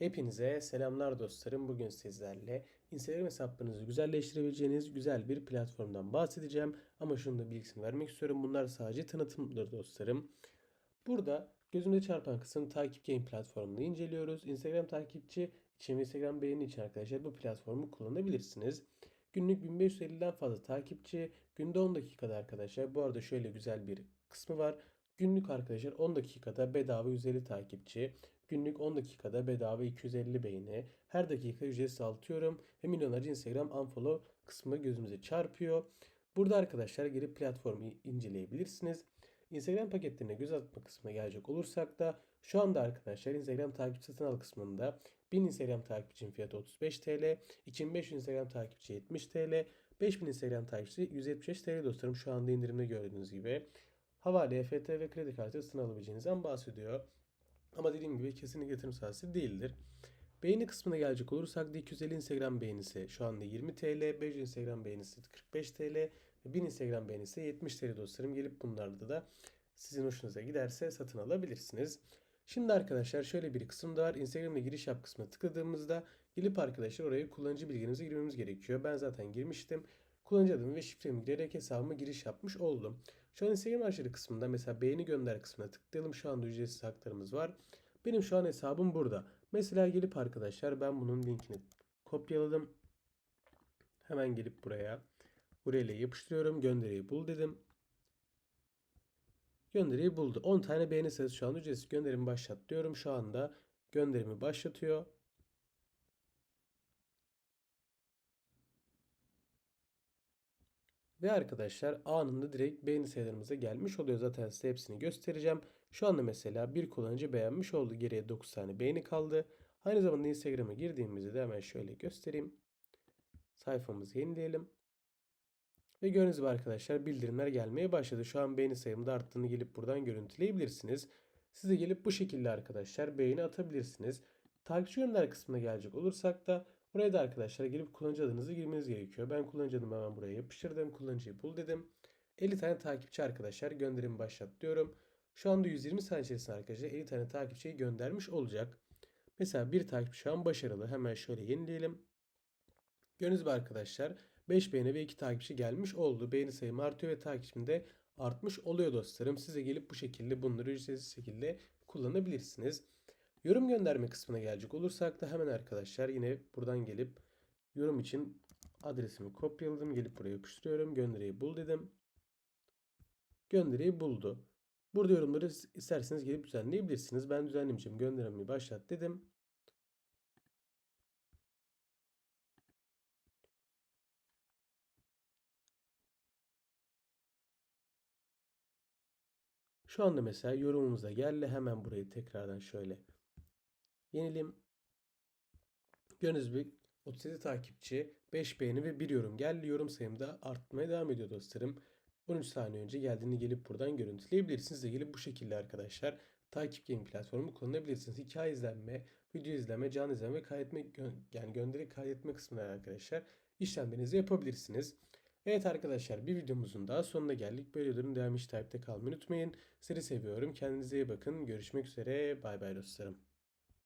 Hepinize selamlar dostlarım. Bugün sizlerle Instagram hesaplarınızı güzelleştirebileceğiniz güzel bir platformdan bahsedeceğim. Ama şunu da bilgisini vermek istiyorum. Bunlar sadece tanıtımdır dostlarım. Burada gözümde çarpan kısım takip game platformunu inceliyoruz. Instagram takipçi için ve Instagram beğeni için arkadaşlar bu platformu kullanabilirsiniz. Günlük 1550'den fazla takipçi, günde 10 dakikada arkadaşlar. Bu arada şöyle güzel bir kısmı var. Günlük arkadaşlar 10 dakikada bedava 150 takipçi. Günlük 10 dakikada bedava 250 beğeni. Her dakika ücretsiz atıyorum. Ve milyonlarca Instagram unfollow kısmı gözümüze çarpıyor. Burada arkadaşlar girip platformu inceleyebilirsiniz. Instagram paketlerine göz atma kısmına gelecek olursak da şu anda arkadaşlar Instagram takip satın al kısmında 1000 Instagram takipçinin fiyatı 35 TL, 2500 Instagram takipçi 70 TL, 5000 Instagram takipçi 175 TL dostlarım şu anda indirimde gördüğünüz gibi. Havale, EFT ve kredi kartı satın alabileceğinizden bahsediyor. Ama dediğim gibi kesinlikle yatırım saati değildir. Beğeni kısmına gelecek olursak da 250 Instagram beğenisi şu anda 20 TL, 500 Instagram beğenisi 45 TL ve 1000 Instagram beğenisi 70 TL dostlarım. Gelip bunlarda da sizin hoşunuza giderse satın alabilirsiniz. Şimdi arkadaşlar şöyle bir kısım da var. Instagram'a giriş yap kısmına tıkladığımızda gelip arkadaşlar oraya kullanıcı bilgilerimizi girmemiz gerekiyor. Ben zaten girmiştim. Kullanıcı adımı ve şifremi girerek hesabıma giriş yapmış oldum. Şu an Instagram arşivi kısmında mesela beğeni gönder kısmına tıklayalım. Şu anda ücretsiz haklarımız var. Benim şu an hesabım burada. Mesela gelip arkadaşlar ben bunun linkini kopyaladım. Hemen gelip buraya URL'e yapıştırıyorum. Gönderiyi bul dedim. Gönderiyi buldu. 10 tane beğeni sayısı şu an ücretsiz gönderimi başlat diyorum. Şu anda gönderimi başlatıyor. Ve arkadaşlar anında direkt beğeni sayılarımıza gelmiş oluyor. Zaten size hepsini göstereceğim. Şu anda mesela bir kullanıcı beğenmiş oldu. Geriye 9 tane beğeni kaldı. Aynı zamanda Instagram'a girdiğimizde de hemen şöyle göstereyim. Sayfamızı yenileyelim. Ve gördüğünüz gibi arkadaşlar bildirimler gelmeye başladı. Şu an beğeni sayımı da arttığını gelip buradan görüntüleyebilirsiniz. Siz de gelip bu şekilde arkadaşlar beğeni atabilirsiniz. Takipçi gönder kısmına gelecek olursak da Buraya da arkadaşlar gelip kullanıcı adınızı girmeniz gerekiyor. Ben kullanıcı adımı hemen buraya yapıştırdım. Kullanıcıyı bul dedim. 50 tane takipçi arkadaşlar gönderimi başlat diyorum. Şu anda 120 saniye içerisinde arkadaşlar 50 tane takipçiyi göndermiş olacak. Mesela bir takipçi şu an başarılı. Hemen şöyle yenileyelim. Gördüğünüz gibi arkadaşlar 5 beğeni ve 2 takipçi gelmiş oldu. Beğeni sayım artıyor ve takipçim de artmış oluyor dostlarım. Size gelip bu şekilde bunları ücretsiz şekilde kullanabilirsiniz. Yorum gönderme kısmına gelecek olursak da hemen arkadaşlar yine buradan gelip yorum için adresimi kopyaladım. Gelip buraya yapıştırıyorum. Gönderiyi bul dedim. Gönderiyi buldu. Burada yorumları isterseniz gelip düzenleyebilirsiniz. Ben düzenlemeyeceğim. Gönderimi başlat dedim. Şu anda mesela yorumumuz da geldi. Hemen burayı tekrardan şöyle Yenilim. Gördüğünüz gibi 37 takipçi, 5 beğeni ve 1 yorum geldi. Yorum sayım da artmaya devam ediyor dostlarım. 13 saniye önce geldiğini gelip buradan görüntüleyebilirsiniz de gelip bu şekilde arkadaşlar takip game platformu kullanabilirsiniz. Hikaye izlenme, video izleme, can izleme, kaydetme yani gönderi kaydetme kısmında arkadaşlar işlemlerinizi yapabilirsiniz. Evet arkadaşlar bir videomuzun daha sonuna geldik. Böyle videoların devam işi takipte kalmayı unutmayın. Sizi seviyorum. Kendinize iyi bakın. Görüşmek üzere. Bay bay dostlarım.